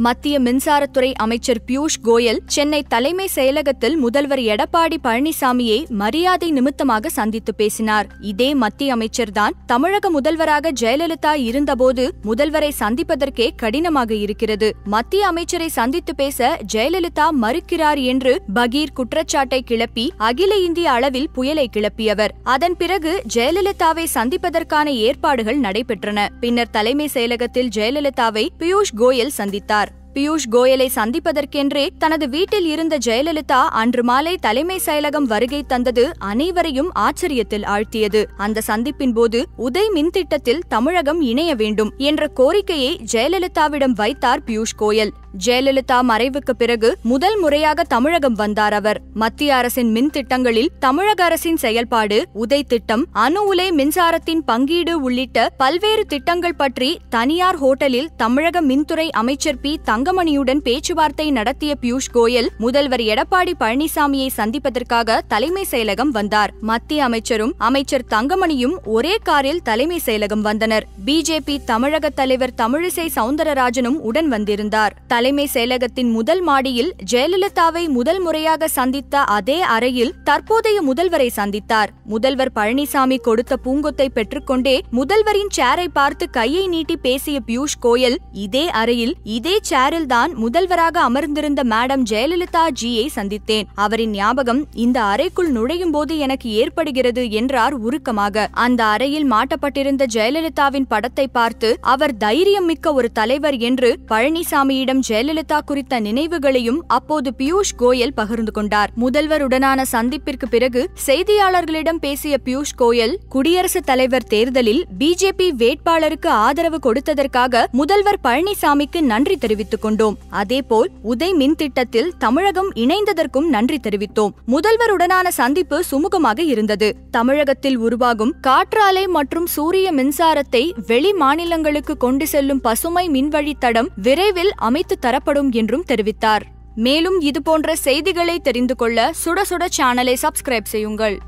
மத்திய மின்சாரத்துறை அமைச்சர் பியூஷ் கோயல் சென்னை தலைமை செயலகத்தில் முதல்வர் எடப்பாடி பழனிசாமியை மரியாதை நிமித்தமாக சந்தித்து பேசினார். இதே மத்திய அமைச்சர்தான் தமிழக முதல்வராக ஜெயலலிதா இருந்தபோது முதல்வரை சந்திப்பதற்கே கடினமாக இருக்கிறது. மத்திய அமைச்சரை சந்தித்து பேச ஜெயலலிதா மறுக்கிறார் என்று பகீர் குற்றச்சாட்டை கிளப்பி அகில இந்திய அளவில் புயலை கிளப்பியவர். அதன் பிறகு ஜெயலலிதாவை சந்திப்பதற்கான ஏற்பாடுகள் நடைபெற்றன. பின்னர் தலைமை செயலகத்தில் ஜெயலலிதாவை பியூஷ் கோயல் சந்தித்தார். பியூஷ் கோயலை சந்திப்பதற்கென்றே தனது வீட்டில் இருந்த ஜெயலலிதா அன்று மாலை தலைமை செயலகம் வருகை தந்தது அனைவரையும் ஆச்சரியத்தில் ஆழ்த்தியது. அந்த சந்திப்பின் போது உதய் மின் திட்டத்தில் தமிழகம் இணைய வேண்டும் என்ற கோரிக்கையை ஜெயலலிதாவிடம் வைத்தார் பியூஷ் கோயல். ஜெயலலிதா மறைவுக்கு பிறகு முதல் முறையாக தமிழகம் வந்தார் அவர். மத்திய அரசின் மின் திட்டங்களில் தமிழக அரசின் செயல்பாடு உதை திட்டம் அணு உலை மின்சாரத்தின் பங்கீடு உள்ளிட்ட பல்வேறு திட்டங்கள் பற்றி தனியார் ஹோட்டலில் தமிழக மின்துறை அமைச்சர் பி. தங்கமணியுடன் பேச்சுவார்த்தை நடத்திய பியூஷ் கோயல் முதல்வர் எடப்பாடி பழனிசாமியை சந்திப்பதற்காக தலைமை செயலகம் வந்தார். மத்திய அமைச்சரும் அமைச்சர் தங்கமணியும் ஒரே காரில் தலைமை செயலகம் வந்தனர். பிஜேபி தமிழக தலைவர் தமிழிசை சவுந்தரராஜனும் உடன் வந்திருந்தார். தலை தலைமை செயலகத்தின் முதல் மாடியில் ஜெயலலிதாவை முதல் முறையாக சந்தித்த அதே அறையில் தற்போதைய முதல்வரை சந்தித்தார். முதல்வர் பழனிசாமி கொடுத்த பூங்கொத்தை பெற்றுக்கொண்டே முதல்வரின் சேரை பார்த்து கையை நீட்டி பேசிய பியூஷ் கோயல் இதே அறையில் இதே சேரில் தான் முதல்வராக அமர்ந்திருந்த மேடம் ஜெயலலிதா ஜியை சந்தித்தேன். அவரின் ஞாபகம் இந்த அறைக்குள் நுழையும் போது எனக்கு ஏற்படுகிறது என்றார் உருக்கமாக. அந்த அறையில் மாட்டப்பட்டிருந்த ஜெயலலிதாவின் படத்தை பார்த்து அவர் தைரியம் மிக்க ஒரு தலைவர் என்று பழனிசாமியிடம் ஜெயலலிதா குறித்த நினைவுகளையும் அப்போது பியூஷ் கோயல் பகிர்ந்து கொண்டார். முதல்வருடனான சந்திப்பிற்கு பிறகு செய்தியாளர்களிடம் பேசிய பியூஷ் கோயல் குடியரசுத் தலைவர் தேர்தலில் பிஜேபி வேட்பாளருக்கு ஆதரவு கொடுத்ததற்காக முதல்வர் பழனிசாமிக்கு நன்றி தெரிவித்துக் கொண்டோம். அதேபோல் உதய் மின் திட்டத்தில் தமிழகம் இணைந்ததற்கும் நன்றி தெரிவித்தோம். முதல்வருடனான சந்திப்பு சுமூகமாக இருந்தது. தமிழகத்தில் உருவாகும் காற்றாலை மற்றும் சூரிய மின்சாரத்தை வெளி மாநிலங்களுக்கு கொண்டு செல்லும் பசுமை மின்வழித்தடம் விரைவில் அமைத்து தரப்படும் என்றும் தெரிவித்தார். மேலும் இதுபோன்ற செய்திகளை தெரிந்து கொள்ள சுட சுட சேனலை சப்ஸ்கிரைப் செய்யுங்கள்.